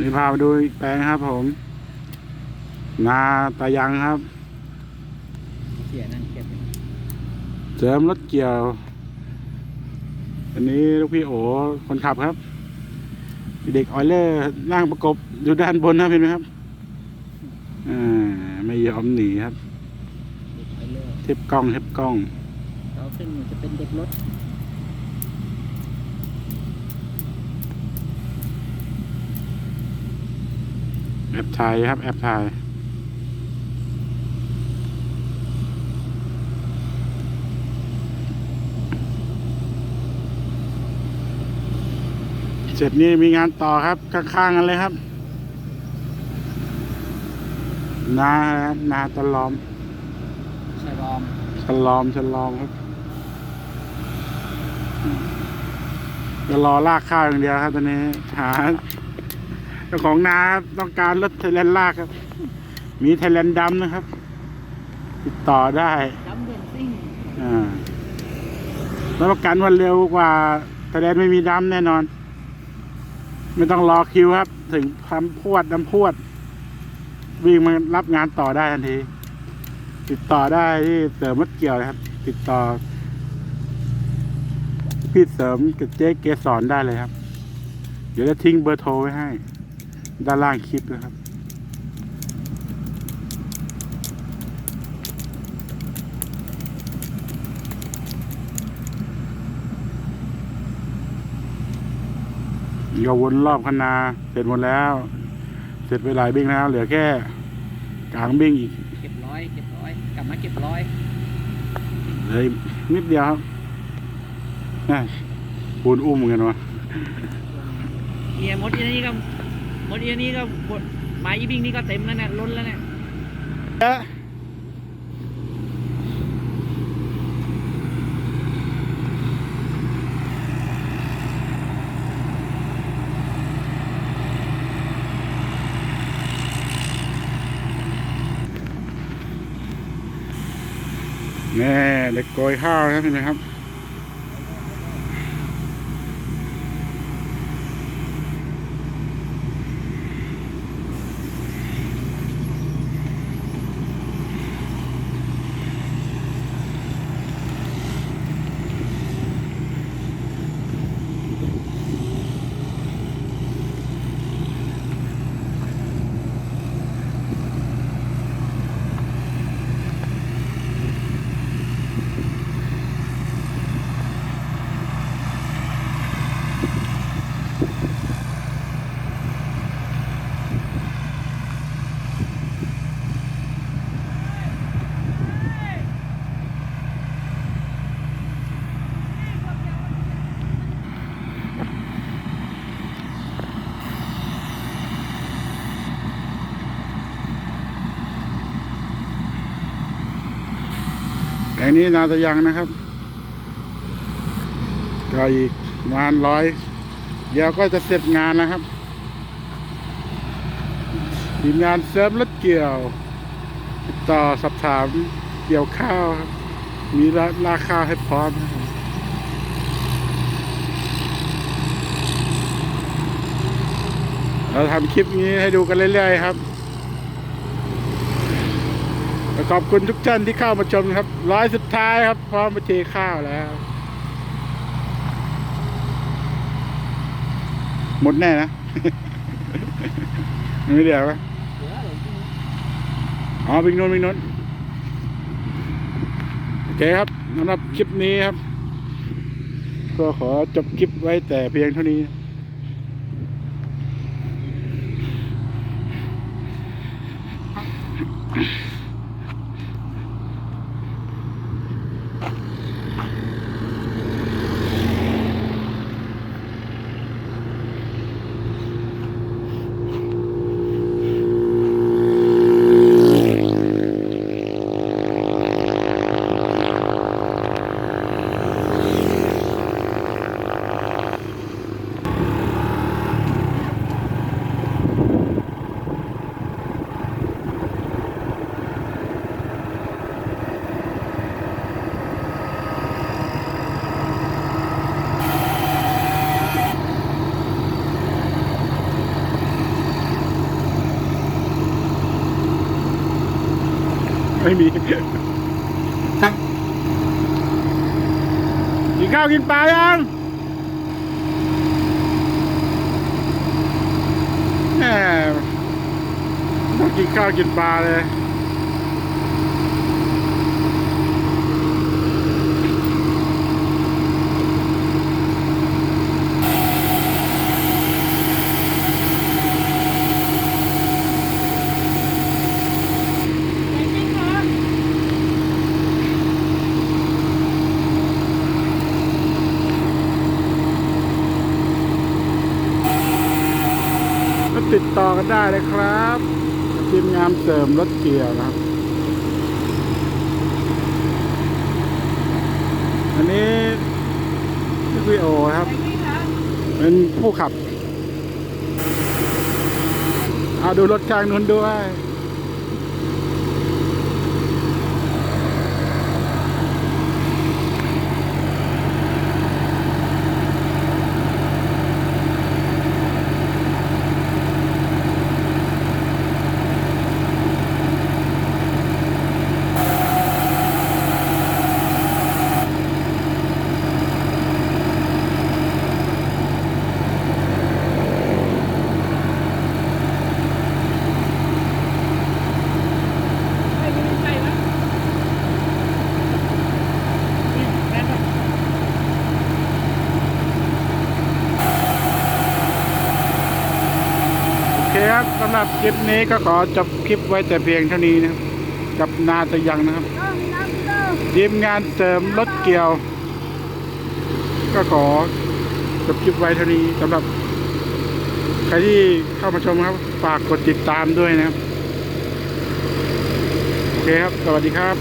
นี่พามาดูอีกแปลงครับผม นาตายังครับ เสียนั่นเก็บเสริมรถเกี่ยว อันนี้ลูกพี่โอคนขับครับ เด็กออยเลอร์นั่งประกบอยู่ด้านบนนะเห็นไหมครับอ่าไม่ยอมหนีครับเด็กไปเรื่อยเทปกล้องเทปกล้องเขาขึ้นจะเป็นเด็กรถ ปถ่ายครับ แอปถ่ายเสร็จนี่มีงานต่อครับข้างๆกันเลยครับ นาครับนาตะลอมชะลอมฉลอมฉลอมครับจะรอลากข้าวอย่างเดียวครับตอนนี้หา เจ้าของนาครับต้องการรถไทยแลนด์ลากครับ มีไทยแลนด์ดำนะครับ ติดต่อได้ดำเด่นซิ่งอ่ารับประกันวันเร็วกว่าไทยแลนด์ไม่มีดำแน่นอน ไม่ต้องรอคิวครับ ถึงทำพวดดำพวด วิ่งมารับงานต่อได้ทันที ติดต่อได้ที่เสริมรถเกี่ยวนะครับ ติดต่อ พี่เสริมกับเจ๊เกสรได้เลยครับ เดี๋ยวจะทิ้งเบอร์โทรไว้ให้ ด้านล่างคลิปนะครับ ก็วนรอบคณาเสร็จหมดแล้ว เสร็จไปหลายบิ้งแล้ว เหลือแค่กลางบิ้งอีก เก็บร้อยเก็บร้อยกลับมาเก็บร้อยเหลยนิดเดียวครับน่าปูนอุ้มเหมือนกันวะเฮียมดอีนี่ก็ หมดอีนี่ก็บดไม้อีบิงนี่ก็เต็มแล้วเนี่ยล้นแล้วเนี่ยแน่เด็กโกยข้าวครับเห็นไหมครับ แปลงนี้นาตะยังนะครับก็อีกประมาณร้อยเดี๋ยวก็จะเสร็จงานนะครับทีมงานเสริมรถเกี่ยว ต่อสอบถามเกี่ยวข้าวครับมีราราคาให้พร้อมนะครับเราทำคลิปนี้ให้ดูกันเรื่อยๆครับ ขอบคุณทุกท่านที่เข้ามาชมครับ ร้อยสุดท้ายครับ พร้อมมาเทข้าวแล้ว หมดแน่นะ ไม่เดียวปะอ๋อบิงนนบิงนนโอเคครับสำหรับคลิปนี้ครับ ก็ขอจบคลิปไว้แต่เพียงเท่านี้ ไม่มีกินข้าวกินปลายังแหมต้องกินข้าวกินปลาเลย ก็ติดต่อ กันได้เลยครับทีมงานเสริมรถเกียร์นะครับ อันนี้พี่วีโอครับ เป็นผู้ขับ เอาดูรถกลางนู้นด้วย ไม่ไม่ใช่นะนี่แม่นปะ โอเคครับสำหรับคลิปนี้ก็ขอจบคลิปไว้แต่เพียงเท่านี้นะครับ กับนาตะยังนะครับทีมงานเสริมรถเกี่ยว ก็ขอจบคลิปไว้เท่านี้สำหรับ ใครที่เข้ามาชมครับ ฝากกดติดตามด้วยนะครับ โอเคครับ สวัสดีครับ